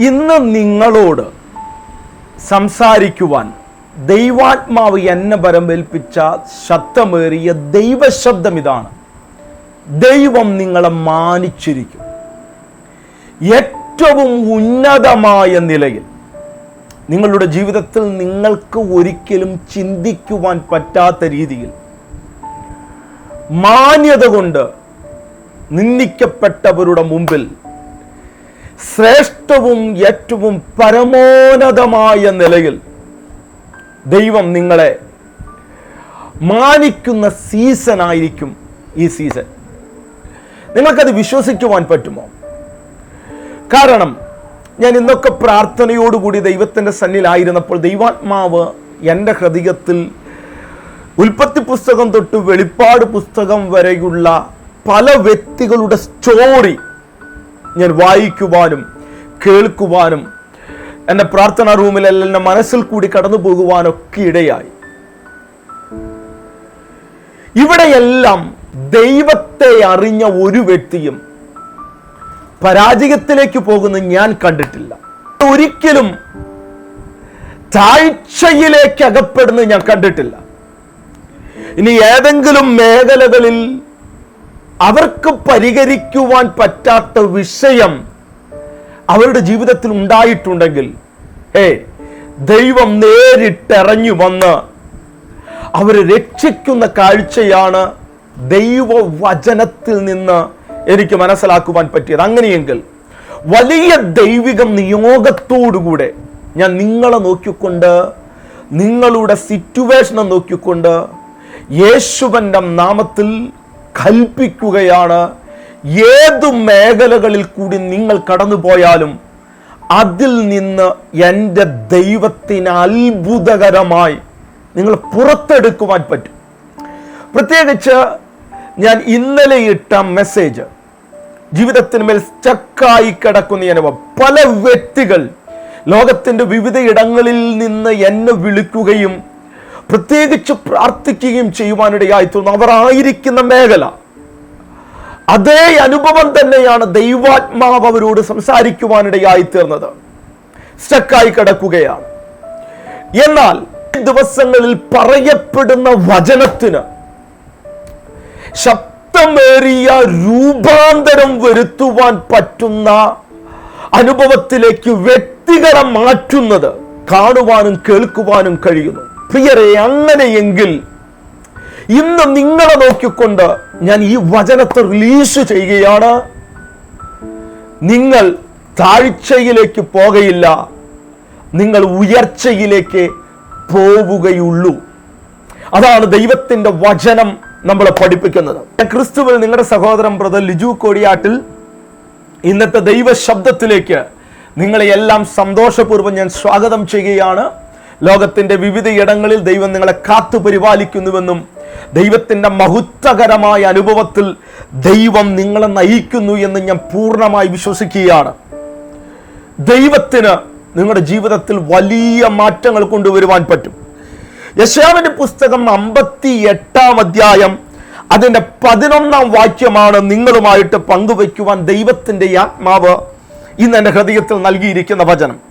ഇന്ന് നിങ്ങളോട് സംസാരിക്കുവാൻ ദൈവാത്മാവ് എന്നെ പരമേൽപ്പിച്ച ശബ്ദമേറിയ ദൈവശബ്ദം ഇതാണ്. ദൈവം നിങ്ങളെ മാനിച്ചിരിക്കും. ഏറ്റവും ഉന്നതമായ നിലയിൽ നിങ്ങളുടെ ജീവിതത്തിൽ നിങ്ങൾക്ക് ഒരിക്കലും ചിന്തിക്കുവാൻ പറ്റാത്ത രീതിയിൽ മാന്യത കൊണ്ട് നിന്ദിക്കപ്പെട്ടവരുടെ മുമ്പിൽ ശ്രേഷ്ഠവും ഏറ്റവും പരമോന്നതമായ നിലയിൽ ദൈവം നിങ്ങളെ മാനിക്കുന്ന സീസൺ ആയിരിക്കും ഈ സീസൺ. നിങ്ങൾക്കത് വിശ്വസിക്കുവാൻ പറ്റുമോ? കാരണം ഞാൻ ഇന്നൊക്കെ പ്രാർത്ഥനയോടുകൂടി ദൈവത്തിന്റെ സന്നിലായിരുന്നപ്പോൾ ദൈവാത്മാവ് എന്റെ ഹൃദയത്തിൽ ഉൽപ്പത്തി പുസ്തകം തൊട്ട് വെളിപ്പാട് പുസ്തകം വരെയുള്ള പല വ്യക്തികളുടെ സ്റ്റോറി ഞാൻ വായിക്കുവാനും കേൾക്കുവാനും എന്റെ പ്രാർത്ഥനാ റൂമിലെല്ലാം എന്റെ മനസ്സിൽ കൂടി കടന്നു പോകുവാനൊക്കെ ഇടയായി. ഇവിടെയെല്ലാം ദൈവത്തെ അറിഞ്ഞ ഒരു വ്യക്തിയും പരാജയത്തിലേക്ക് പോകുന്ന ഞാൻ കണ്ടിട്ടില്ല. ഒരിക്കലും താഴ്ചയിലേക്ക് അകപ്പെടുന്നത് ഞാൻ കണ്ടിട്ടില്ല. ഇനി ഏതെങ്കിലും മേഖലകളിൽ അവർക്ക് പരിഹരിക്കുവാൻ പറ്റാത്ത വിഷയം അവരുടെ ജീവിതത്തിൽ ഉണ്ടായിട്ടുണ്ടെങ്കിൽ ഹേ ദൈവം നേരിട്ടിറങ്ങി വന്ന് അവരെ രക്ഷിക്കുന്ന കാഴ്ചയാണ് ദൈവവചനത്തിൽ നിന്ന് എനിക്ക് മനസ്സിലാക്കുവാൻ പറ്റിയത്. അങ്ങനെയെങ്കിൽ വലിയ ദൈവികം നിയോഗത്തോടുകൂടെ ഞാൻ നിങ്ങളെ നോക്കിക്കൊണ്ട് നിങ്ങളുടെ സിറ്റുവേഷനെ നോക്കിക്കൊണ്ട് യേശുവന്റെ നാമത്തിൽ കൽപ്പിക്കുകയാണ്. ഏതു മേഖലകളിൽ കൂടി നിങ്ങൾ കടന്നു പോയാലും അതിൽ നിന്ന് എന്റെ ദൈവത്തിന് അത്ഭുതകരമായി നിങ്ങൾ പുറത്തെടുക്കുവാൻ പറ്റും. പ്രത്യേകിച്ച് ഞാൻ ഇന്നലെ ഇട്ട മെസ്സേജ് ജീവിതത്തിന് മേൽ സ്റ്റക്കായി കിടക്കുന്ന അനുഭവം. പല വ്യക്തികൾ ലോകത്തിന്റെ വിവിധ ഇടങ്ങളിൽ നിന്ന് എന്നെ വിളിക്കുകയും പ്രത്യേകിച്ച് പ്രാർത്ഥിക്കുകയും ചെയ്യുവാനിടയായി തോന്നുന്നു. അവർ ആയിരിക്കുന്ന മേഖല. അതേ അനുഭവം തന്നെയാണ് ദൈവാത്മാവ് അവരോട് സംസാരിക്കുവാനിടയായി തീർന്നത്. സ്റ്റക്കായി കിടക്കുകയാണ്. എന്നാൽ ദിവസങ്ങളിൽ പറയപ്പെടുന്ന വചനത്തിന് ശക്തമേറിയ രൂപാന്തരം വരുത്തുവാൻ പറ്റുന്ന അനുഭവത്തിലേക്ക് വ്യക്തികളെ മാറ്റുന്നത് കാണുവാനും കേൾക്കുവാനും കഴിയുന്നു. പ്രിയരെ അങ്ങനെയെങ്കിൽ ഇന്ന് നിങ്ങളെ നോക്കിക്കൊണ്ട് ഞാൻ ഈ വചനത്തെ റിലീസ് ചെയ്യുകയാണ്. നിങ്ങൾ താഴ്ചയിലേക്ക് പോകയില്ല. നിങ്ങൾ ഉയർച്ചയിലേക്ക് പോവുകയുള്ളൂ. അതാണ് ദൈവത്തിന്റെ വചനം നമ്മളെ പഠിപ്പിക്കുന്നത്. ക്രിസ്തുവിൽ നിങ്ങളുടെ സഹോദരൻ ബ്രദർ ലിജു കോടിയാട്ടിൽ ഇന്നത്തെ ദൈവ ശബ്ദത്തിലേക്ക് നിങ്ങളെ എല്ലാം സന്തോഷപൂർവം ഞാൻ സ്വാഗതം ചെയ്യുകയാണ്. ലോകത്തിന്റെ വിവിധ ഇടങ്ങളിൽ ദൈവം നിങ്ങളെ കാത്തു പരിപാലിക്കുന്നുവെന്നും ദൈവത്തിന്റെ മഹത്വകരമായ അനുഭവത്തിൽ ദൈവം നിങ്ങളെ നയിക്കുന്നു എന്ന് ഞാൻ പൂർണമായി വിശ്വസിക്കുകയാണ്. ദൈവത്തിന് നിങ്ങളുടെ ജീവിതത്തിൽ വലിയ മാറ്റങ്ങൾ കൊണ്ടുവരുവാൻ പറ്റും. യശാവിന്റെ പുസ്തകം അമ്പത്തി എട്ടാം അധ്യായം അതിന്റെ പതിനൊന്നാം വാക്യമാണ് നിങ്ങളുമായിട്ട് പങ്കുവയ്ക്കുവാൻ ദൈവത്തിന്റെ ആത്മാവ് ഇന്ന് എന്റെ ഹൃദയത്തിൽ നൽകിയിരിക്കുന്ന വചനം.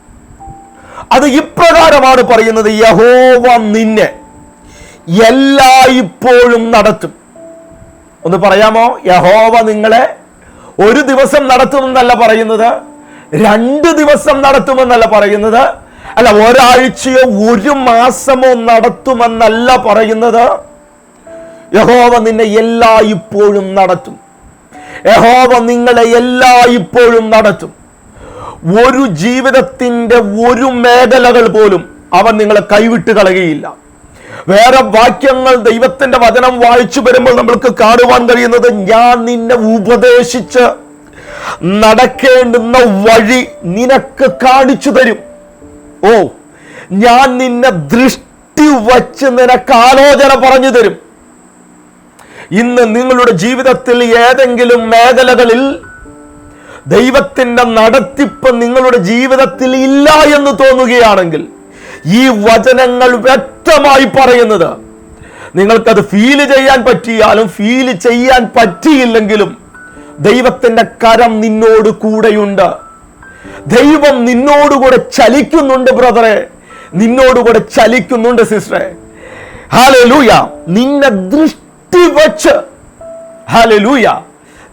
അത് ഇപ്രകാരമാണ് പറയുന്നത് യഹോവ നിന്നെ എല്ലായ്പ്പോഴും നടത്തും. ഒന്ന് പറയാമോ? യഹോവ നിങ്ങളെ ഒരു ദിവസം നടത്തുമെന്നല്ല പറയുന്നത് രണ്ട് ദിവസം നടത്തുമെന്നല്ല പറയുന്നത് അല്ല ഒരാഴ്ചയോ ഒരു മാസമോ നടത്തുമെന്നല്ല പറയുന്നത്. യഹോവ നിന്നെ എല്ലായ്പ്പോഴും നടത്തും. യഹോവ നിങ്ങളെ എല്ലായ്പ്പോഴും നടത്തും. ഒരു ജീവിതത്തിന്റെ ഒരു മേഖലകൾ പോലും അവൻ നിങ്ങളെ കൈവിട്ട് കളയുകയില്ല. വേറെ വാക്യങ്ങൾ ദൈവത്തിന്റെ വചനം വായിച്ചു വരുമ്പോൾ നമ്മൾക്ക് കാണുവാൻ കഴിയുന്നത് ഞാൻ നിന്നെ ഉപദേശിച്ച് നടക്കേണ്ടുന്ന വഴി നിനക്ക് കാണിച്ചു തരും. ഓ ഞാൻ നിന്നെ ദൃഷ്ടി വച്ച് നിനക്ക് ആലോചന പറഞ്ഞു തരും. ഇന്ന് നിങ്ങളുടെ ജീവിതത്തിൽ ഏതെങ്കിലും മേഖലകളിൽ ദൈവത്തിന്റെ നടത്തിപ്പ് നിങ്ങളുടെ ജീവിതത്തിൽ ഇല്ല എന്ന് തോന്നുകയാണെങ്കിൽ ഈ വചനങ്ങൾ വ്യക്തമായി പറയുന്നത് നിങ്ങൾക്കത് ഫീൽ ചെയ്യാൻ പറ്റിയാലും ഫീൽ ചെയ്യാൻ പറ്റിയില്ലെങ്കിലും ദൈവത്തിന്റെ കരം നിന്നോട് കൂടെയുണ്ട്. ദൈവം നിന്നോടുകൂടെ ചലിക്കുന്നുണ്ട് ബ്രദറെ നിന്നോടുകൂടെ ചലിക്കുന്നുണ്ട് സിസ്റ്ററെ ഹാലലൂയ നിന്നെ ദൃഷ്ടി വച്ച്. ഹാലലൂയ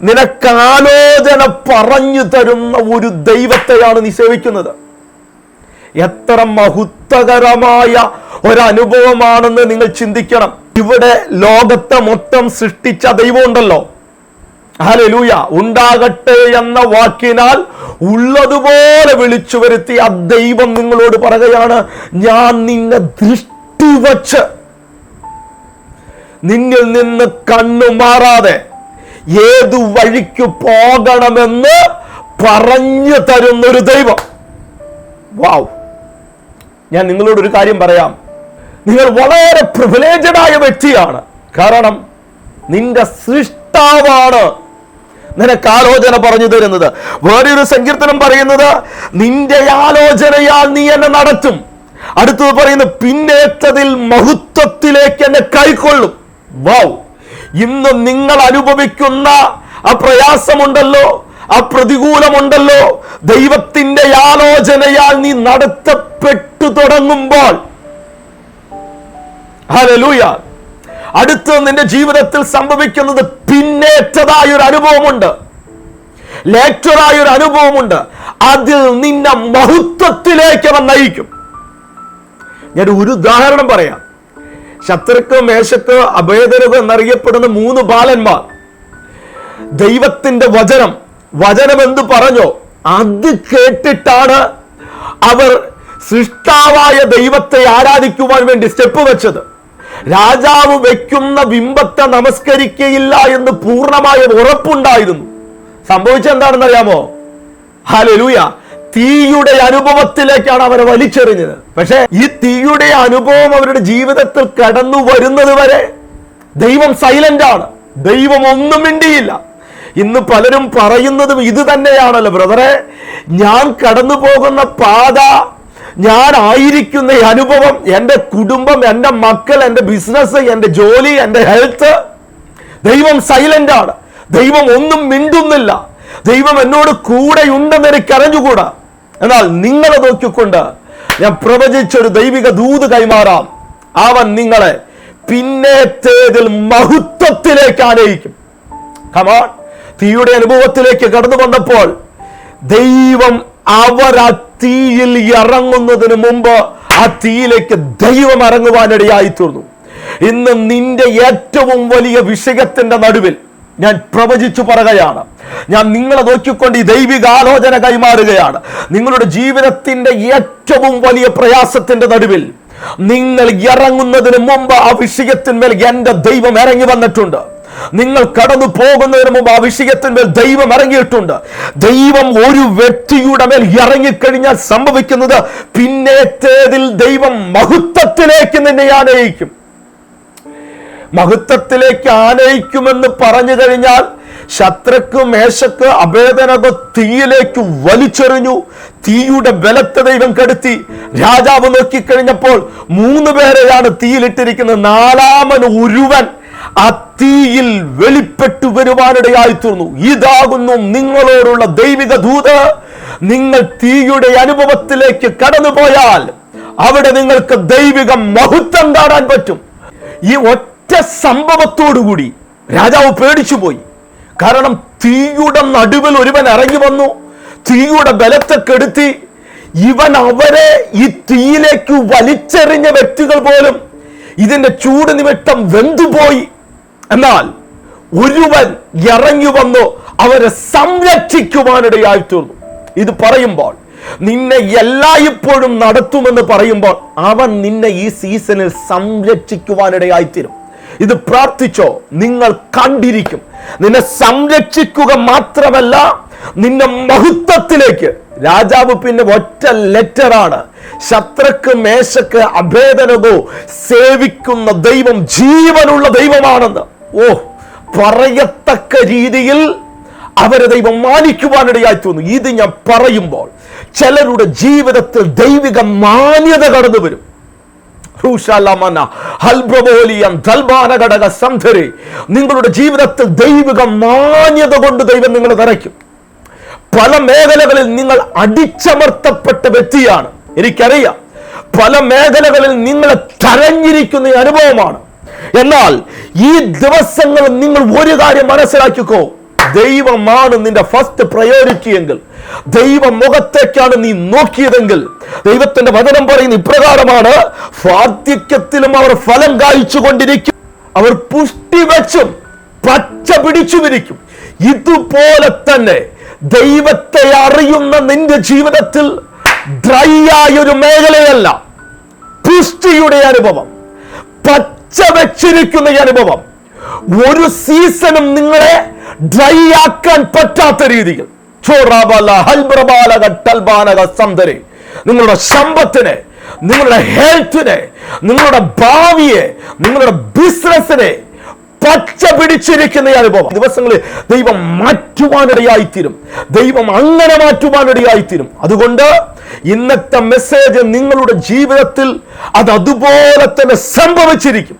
നിനക്ക് ആലോചന പറഞ്ഞു തരുന്ന ഒരു ദൈവത്തെയാണ് നീ സേവിക്കുന്നത്. എത്ര മഹത്വകരമായ ഒരനുഭവമാണെന്ന് നിങ്ങൾ ചിന്തിക്കണം. ഇവിടെ ലോകത്തെ മൊത്തം സൃഷ്ടിച്ച ദൈവം ഉണ്ടല്ലോ. ഹലലൂയ ഉണ്ടാകട്ടെ എന്ന വാക്കിനാൽ ഉള്ളതുപോലെ വിളിച്ചു വരുത്തി ആ ദൈവം നിങ്ങളോട് പറയുകയാണ് ഞാൻ നിന്നെ ദൃഷ്ടി വച്ച് നിന്നിൽ നിന്ന് കണ്ണു മാറാതെ ഏതു വഴിക്ക് പോകണമെന്ന് പറഞ്ഞു തരുന്നൊരു ദൈവം. വാവ്. ഞാൻ നിങ്ങളോട് ഒരു കാര്യം പറയാം. നിങ്ങൾ വളരെ പ്രിവിലേജഡായ വ്യക്തിയാണ്. കാരണം നിന്റെ സൃഷ്ടാവാണ്. നിനക്ക് ആലോചന പറഞ്ഞു തരുന്നത്. വേറൊരു സങ്കീർത്തനം പറയുന്നത് നിന്റെ ആലോചനയാൽ നീ എന്നെ നടത്തും. അടുത്തത് പറയുന്നത് പിന്നേറ്റതിൽ മഹത്വത്തിലേക്ക് എന്നെ കൈക്കൊള്ളും. വൗ ഇന്ന് നിങ്ങൾ അനുഭവിക്കുന്ന ആ പ്രയാസമുണ്ടല്ലോ ആ പ്രതികൂലമുണ്ടല്ലോ. ദൈവത്തിന്റെ ആലോചനയാൽ നീ നടത്തപ്പെട്ടു തുടങ്ങുമ്പോൾ. ഹലലൂയ അടുത്ത് നിന്റെ ജീവിതത്തിൽ സംഭവിക്കുന്നത് പിന്നേറ്റതായ ഒരു അനുഭവമുണ്ട്. ലേറ്ററായ ഒരു അനുഭവമുണ്ട്. അതിൽ നിന്നെ മഹത്വത്തിലേക്ക് അവൻ നയിക്കും. ഞാൻ ഒരു ഉദാഹരണം പറയാം. ശത്രുക്ക് മേശക്ക് അഭേദനകോ എന്നറിയപ്പെടുന്ന മൂന്ന് ബാലന്മാർ. ദൈവത്തിന്റെ വചനം വചനം എന്ത് പറഞ്ഞോ അത് കേട്ടിട്ടാണ് അവർ സൃഷ്ടാവായ ദൈവത്തെ ആരാധിക്കുവാൻ വേണ്ടി സ്റ്റെപ്പ് വെച്ചത്. രാജാവ് വെക്കുന്ന ബിംബത്തെ നമസ്കരിക്കയില്ല എന്ന് പൂർണമായ ഉറപ്പുണ്ടായിരുന്നു. അറിയാമോ ഹാലലൂയ തീയുടെ അനുഭവത്തിലേക്കാണ് അവരെ വലിച്ചെറിഞ്ഞത്. പക്ഷേ ഈ തീയുടെ അനുഭവം അവരുടെ ജീവിതത്തിൽ കടന്നു വരുന്നത് വരെ ദൈവം സൈലന്റ് ആണ് ദൈവം ഒന്നും മിണ്ടിയില്ല. ഇന്ന് പലരും പറയുന്നതും ഇത് തന്നെയാണല്ലോ ബ്രദറെ. ഞാൻ കടന്നു പോകുന്ന പാത ഞാൻ ആയിരിക്കുന്ന അനുഭവം എന്റെ കുടുംബം എന്റെ മക്കൾ എന്റെ ബിസിനസ് എന്റെ ജോലി എന്റെ ഹെൽത്ത് ദൈവം സൈലന്റ് ആണ് ദൈവം ഒന്നും മിണ്ടുന്നില്ല. ദൈവം എന്നോട് കൂടെയുണ്ടെന്ന് എനിക്ക് അറിഞ്ഞുകൂടാ. എന്നാൽ നിങ്ങളെ നോക്കിക്കൊണ്ട് ഞാൻ പ്രവചിച്ചൊരു ദൈവിക ദൂത് കൈമാറാം. അവൻ നിങ്ങളെ പിന്നേത്തേതിൽ മഹത്വത്തിലേക്ക് ആനയിക്കും. കമാൺ തീയുടെ അനുഭവത്തിലേക്ക് കടന്നു വന്നപ്പോൾ ദൈവം അവർ ആ തീയിൽ ഇറങ്ങുന്നതിന് മുമ്പ് ആ തീയിലേക്ക് ദൈവം ഇറങ്ങുവാനിടയായി തീർന്നു ഇന്ന് നിന്റെ ഏറ്റവും വലിയ വിഷയത്തിന്റെ നടുവിൽ ഞാൻ പ്രവചിച്ചു പറയുകയാണ്. ഞാൻ നിങ്ങളെ നോക്കിക്കൊണ്ട് ഈ ദൈവിക ആലോചന കൈമാറുകയാണ്. നിങ്ങളുടെ ജീവിതത്തിന്റെ ഏറ്റവും വലിയ പ്രയാസത്തിന്റെ നടുവിൽ നിങ്ങൾ ഇറങ്ങുന്നതിന് മുമ്പ് ആ വിഷയത്തിന്മേൽ എന്റെ ദൈവം ഇറങ്ങി വന്നിട്ടുണ്ട്. നിങ്ങൾ കടന്നു പോകുന്നതിന് മുമ്പ് ആ വിഷയത്തിന്മേൽ ദൈവം ഇറങ്ങിയിട്ടുണ്ട്. ദൈവം ഒരു വ്യക്തിയുടെ മേൽ ഇറങ്ങിക്കഴിഞ്ഞാൽ സംഭവിക്കുന്നത് പിന്നേറ്റേതിൽ ദൈവം മഹത്വത്തിലേക്ക് നിന്നെ ആനയിക്കും. മഹത്വത്തിലേക്ക് ആനയിക്കുമെന്ന് പറഞ്ഞു കഴിഞ്ഞാൽ ശത്രുക്ക് മേശക്ക് അഭേദനക തീയിലേക്ക് വലിച്ചെറിഞ്ഞു. തീയുടെ ബലത്തെ ദൈവം കെടുത്തി. രാജാവ് നോക്കിക്കഴിഞ്ഞപ്പോൾ മൂന്ന് പേരെയാണ് തീയിലിട്ടിരിക്കുന്നത്. നാലാമൻ ഒരുവൻ ആ തീയിൽ വെളിപ്പെട്ടു വരുവാനിടയായി തീർന്നു. ഇതാകുന്നു നിങ്ങളോടുള്ള ദൈവിക ദൂത്. നിങ്ങൾ തീയുടെ അനുഭവത്തിലേക്ക് കടന്നുപോയാൽ അവിടെ നിങ്ങൾക്ക് ദൈവിക മഹത്വം കാണാൻ പറ്റും. ഈ ഒറ്റ സംഭവത്തോടുകൂടി രാജാവ് പേടിച്ചു പോയി കാരണം തീയുടെ നടുവിൽ ഒരുവൻ ഇറങ്ങി വന്നു. തീയുടെ ബലത്തെ കെടുത്തി. ഇവൻ അവരെ ഈ തീയിലേക്ക് വലിച്ചെറിഞ്ഞ വ്യക്തികൾ പോലും ഇതിന്റെ ചൂട് നിമിത്തം വെന്തുപോയി. എന്നാൽ ഒരുവൻ ഇറങ്ങി വന്നു. അവരെ സംരക്ഷിക്കുവാനിടയായി തീർന്നു. ഇത് പറയുമ്പോൾ നിന്നെ എല്ലായ്പ്പോഴും നടത്തുമെന്ന് പറയുമ്പോൾ അവൻ നിന്നെ ഈ സീസണിൽ സംരക്ഷിക്കുവാനിടയായി തീരും. ഇത് പ്രാർത്ഥിച്ചോ നിങ്ങൾ കണ്ടിരിക്കും. നിന്നെ സംരക്ഷിക്കുക മാത്രമല്ല നിന്നെ മഹത്വത്തിലേക്ക്. രാജാവ് പിന്നെ ഒറ്റ ലെറ്ററാണ് ശത്രുക്ക് മേശക്ക് അഭേദനകോ സേവിക്കുന്ന ദൈവം ജീവനുള്ള ദൈവമാണെന്ന്. ഓ പറയത്തക്ക രീതിയിൽ അവരെ ദൈവം മാനിക്കുവാനിടയായി തോന്നുന്നു. ഇത് ഞാൻ പറയുമ്പോൾ ചിലരുടെ ജീവിതത്തിൽ ദൈവിക മാന്യത കടന്നു വരും. നിങ്ങളുടെ ജീവിതത്തിൽ ദൈവിക മാന്യത കൊണ്ട് ദൈവം നിങ്ങളെ നിറയ്ക്കും. പല മേഖലകളിൽ നിങ്ങൾ അടിച്ചമർത്തപ്പെട്ട വ്യക്തിയാണ്. എനിക്കറിയാം. പല മേഖലകളിൽ നിങ്ങളെ തരഞ്ഞിരിക്കുന്ന അനുഭവമാണ്. എന്നാൽ ഈ ദിവസങ്ങളിൽ നിങ്ങൾ ഒരു കാര്യം മനസ്സിലാക്കിക്കോ. ദൈവമാണ് നിന്റെ ഫസ്റ്റ് പ്രയോറിറ്റി എങ്കിൽ ദൈവ മുഖത്തേക്കാണ് നീ നോക്കിയതെങ്കിൽ ദൈവത്തിന്റെ വചനം പറയുന്ന ഇപ്രകാരമാണ് വാർദ്ധക്യത്തിലും അവർ ഫലം കായ്ച്ചു കൊണ്ടിരിക്കും അവർ പുഷ്ടി വെച്ചും പച്ച പിടിച്ചുമിരിക്കും. ഇതുപോലെ തന്നെ ദൈവത്തെ അറിയുന്ന നിന്റെ ജീവിതത്തിൽ ഡ്രൈ ആയ ഒരു മേഖലയല്ല പുഷ്ടിയുടെ അനുഭവം പച്ച വെച്ചിരിക്കുന്ന അനുഭവം. ഒരു സീസണും നിങ്ങളെ ഡ്രൈ ആക്കാൻ പറ്റാത്ത രീതിയിൽ. നിങ്ങളുടെ സമ്പത്തിനെ നിങ്ങളുടെ ഹെൽത്തിനെ നിങ്ങളുടെ ഭാവിയെ നിങ്ങളുടെ ബിസിനസ്സിനെ പച്ച പിടിച്ചിരിക്കുന്ന ഈ അനുഭവം. ദിവസങ്ങളിൽ ദൈവം മാറ്റുവാനിടയായിത്തീരും. ദൈവം അങ്ങനെ മാറ്റുവാനിടയായിത്തീരും. അതുകൊണ്ട് ഇന്നത്തെ മെസ്സേജ് നിങ്ങളുടെ ജീവിതത്തിൽ അത് അതുപോലെ തന്നെ സംഭവിച്ചിരിക്കും.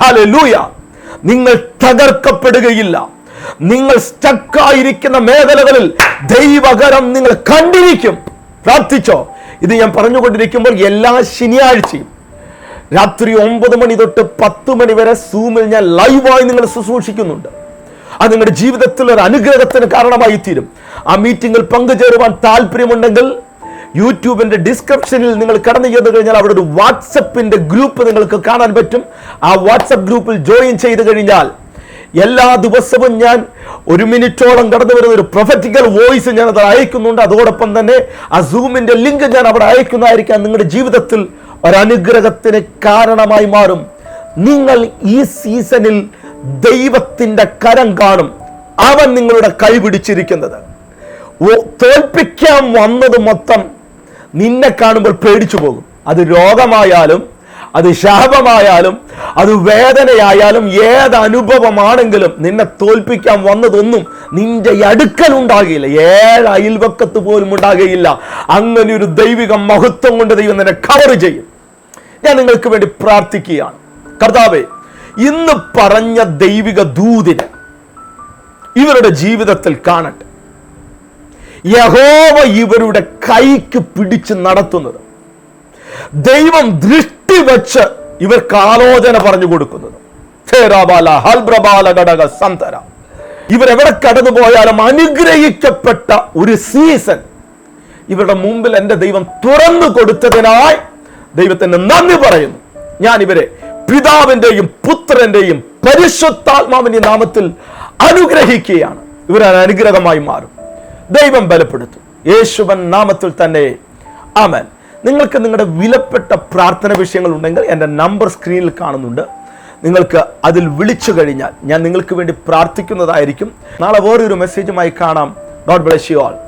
ഹല്ലേലൂയ നിങ്ങൾ തകർക്കപ്പെടുകയില്ല. നിങ്ങൾ സ്റ്റക്കായിരിക്കുന്ന മേഖലകളിൽ ദൈവകരം നിങ്ങൾ കണ്ടിരിക്കും. പ്രാർത്ഥിച്ചോ? ഇത് ഞാൻ പറഞ്ഞുകൊണ്ടിരിക്കുമ്പോൾ എല്ലാ ശനിയാഴ്ചയും രാത്രി ഒമ്പത് മണി തൊട്ട് പത്ത് മണി വരെ സൂമിൽ ഞാൻ ലൈവായി നിങ്ങൾ ശുശ്രൂഷിക്കുന്നുണ്ട്. അത് നിങ്ങളുടെ ജീവിതത്തിൽ ഒരു അനുഗ്രഹത്തിന് കാരണമായി തീരും ആ മീറ്റിംഗിൽ പങ്കുചേരുവാൻ താല്പര്യമുണ്ടെങ്കിൽ യൂട്യൂബിന്റെ ഡിസ്ക്രിപ്ഷനിൽ നിങ്ങൾ കടന്നു ചെന്ന് കഴിഞ്ഞാൽ അവിടെ ഒരു വാട്സപ്പിന്റെ ഗ്രൂപ്പ് നിങ്ങൾക്ക് കാണാൻ പറ്റും. ആ വാട്സപ്പ് ഗ്രൂപ്പിൽ ജോയിൻ ചെയ്ത് കഴിഞ്ഞാൽ എല്ലാ ദിവസവും ഞാൻ ഒരു മിനിറ്റോളം കടന്നു വരുന്ന ഒരു പ്രൊഫറ്റിക്കൽ വോയിസ് ഞാൻ അത് അയക്കുന്നുണ്ട്. അതോടൊപ്പം തന്നെ ആ സൂമിന്റെ ലിങ്ക് ഞാൻ അവിടെ അയക്കുന്നതായിരിക്കാം. നിങ്ങളുടെ ജീവിതത്തിൽ ഒരനുഗ്രഹത്തിന് കാരണമായി മാറും. നിങ്ങൾ ഈ സീസണിൽ ദൈവത്തിന്റെ കരം കാണും. അവൻ നിങ്ങളുടെ കൈ പിടിച്ചിരിക്കുന്നത്. തോൽപ്പിക്കാൻ വന്നത് മൊത്തം നിന്നെ കാണുമ്പോൾ പേടിച്ചു പോകും. അത് രോഗമായാലും അത് ശാപമായാലും അത് വേദനയായാലും ഏത് അനുഭവമാണെങ്കിലും നിന്നെ തോൽപ്പിക്കാൻ വന്നതൊന്നും നിന്റെ അടുക്കൽ ഉണ്ടാകില്ല. ഏഴ് അയൽവക്കത്ത് പോലും ഉണ്ടാകുകയില്ല അങ്ങനെ ഒരു ദൈവിക മഹത്വം കൊണ്ട് ദൈവം നിന്നെ കവർ ചെയ്യും. ഞാൻ നിങ്ങൾക്ക് വേണ്ടി പ്രാർത്ഥിക്കുകയാണ്. കർത്താവെ ഇന്ന് പറഞ്ഞ ദൈവിക ദൂതിന് ഇവരുടെ ജീവിതത്തിൽ കാണട്ടെ. യഹോവ ഇവരുടെ കൈക്ക് പിടിച്ച് നടത്തുന്നത്. ദൈവം ദൃഷ്ടി വച്ച് ഇവർക്ക് ആലോചന പറഞ്ഞു കൊടുക്കുന്നത്. ഇവരെവിടെ കടന്നു പോയാലും അനുഗ്രഹിക്കപ്പെട്ട ഒരു സീസൺ ഇവരുടെ മുമ്പിൽ എന്റെ ദൈവം തുറന്നു കൊടുത്തതിനായി ദൈവത്തിന് നന്ദി പറയുന്നു. ഞാൻ ഇവരെ പിതാവിന്റെയും പുത്രന്റെയും പരിശുദ്ധാത്മാവിന്റെ നാമത്തിൽ അനുഗ്രഹിക്കുകയാണ്. ഇവർ അനുഗ്രഹമായി മാറും. ദൈവം ബലപ്പെടുത്തും. യേശുവൻ നാമത്തിൽ തന്നെ. ആമൻ. നിങ്ങൾക്ക് നിങ്ങളുടെ വിലപ്പെട്ട പ്രാർത്ഥന വിഷയങ്ങൾ ഉണ്ടെങ്കിൽ എന്റെ നമ്പർ സ്ക്രീനിൽ കാണുന്നുണ്ട്. നിങ്ങൾക്ക് അതിൽ വിളിച്ചു കഴിഞ്ഞാൽ ഞാൻ നിങ്ങൾക്ക് വേണ്ടി പ്രാർത്ഥിക്കുന്നതായിരിക്കും. നാളെ വേറൊരു മെസ്സേജുമായി കാണാം. God bless you all